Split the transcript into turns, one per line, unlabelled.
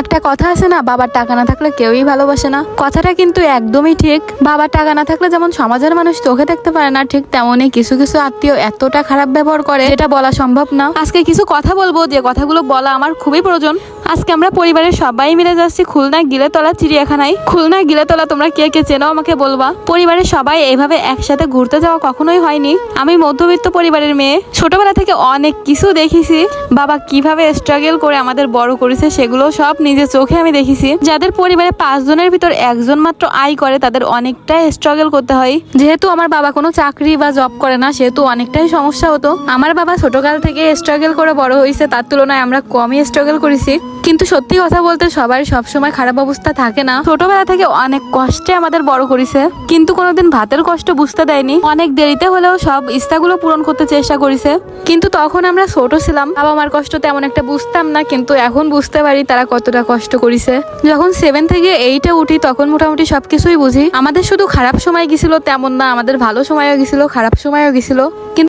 একটা কথা আছে না, বাবার টাকা না থাকলে কেউই ভালোবাসে না। কথাটা কিন্তু একদমই ঠিক। বাবার টাকা না থাকলে যেমন সমাজের মানুষ চোখে দেখতে পারে না, ঠিক তেমনই কিছু কিছু আত্মীয় এতটা খারাপ ব্যবহার করে এটা বলা সম্ভব না। আজকে কিছু কথা বলব, যে কথাগুলো বলা আমার খুবই প্রয়োজন। আজকে আমরা পরিবারের সবাই মিলে যাচ্ছি খুলনা গিলেতলা চিড়িয়াখানায়। খুলনা গিলেতলা, তোমরা কে কে চেনো আমাকে বলবা? পরিবারের সবাই এইভাবে একসাথে ঘুরতে যাওয়া কখনোই হয়নি। আমি মধ্যবিত্ত পরিবারের মেয়ে। ছোটবেলা থেকে অনেক কিছু দেখেছি। বাবা কীভাবে স্ট্রাগল করে আমাদের বড় করেছে, সেগুলো সব নিজের চোখে আমি দেখেছি। যাদের পরিবারে পাঁচজনের ভিতর একজন মাত্র আয় করে, তাদের অনেকটাই স্ট্রাগল করতে হয়। যেহেতু আমার বাবা কোনো চাকরি বা জব করে না, সেহেতু অনেকটাই সমস্যা হতো। আমার বাবা ছোটকাল থেকে স্ট্রাগল করে বড় হয়েছে, তার তুলনায় আমরা কমই স্ট্রাগল করেছি। কিন্তু সত্যি কথা বলতে সবার সবসময় খারাপ অবস্থা থাকে না। ছোটবেলা থেকে অনেক কষ্টে আমাদের বড় করেছে। কিন্তু কোনোদিন ভাতের কষ্ট বুঝতে দেয়নি। অনেক দেরিতে হলেও সব ইচ্ছাগুলো পূরণ করতে চেষ্টা করেছে। কিন্তু তখন আমরা ছোট ছিলাম। বাবা মার কষ্ট তেমন একটা বুঝতাম না, কিন্তু এখন বুঝতে পারি তারা কতটা কষ্ট করেছে। যখন সেভেন থেকে এইটে উঠি, তখন মোটামুটি সবকিছুই বুঝি। আমাদের শুধু খারাপ সময় গেছিল তেমন না, আমাদের ভালো সময়ও গেছিল, খারাপ সময়ও গেছিল। কিন্তু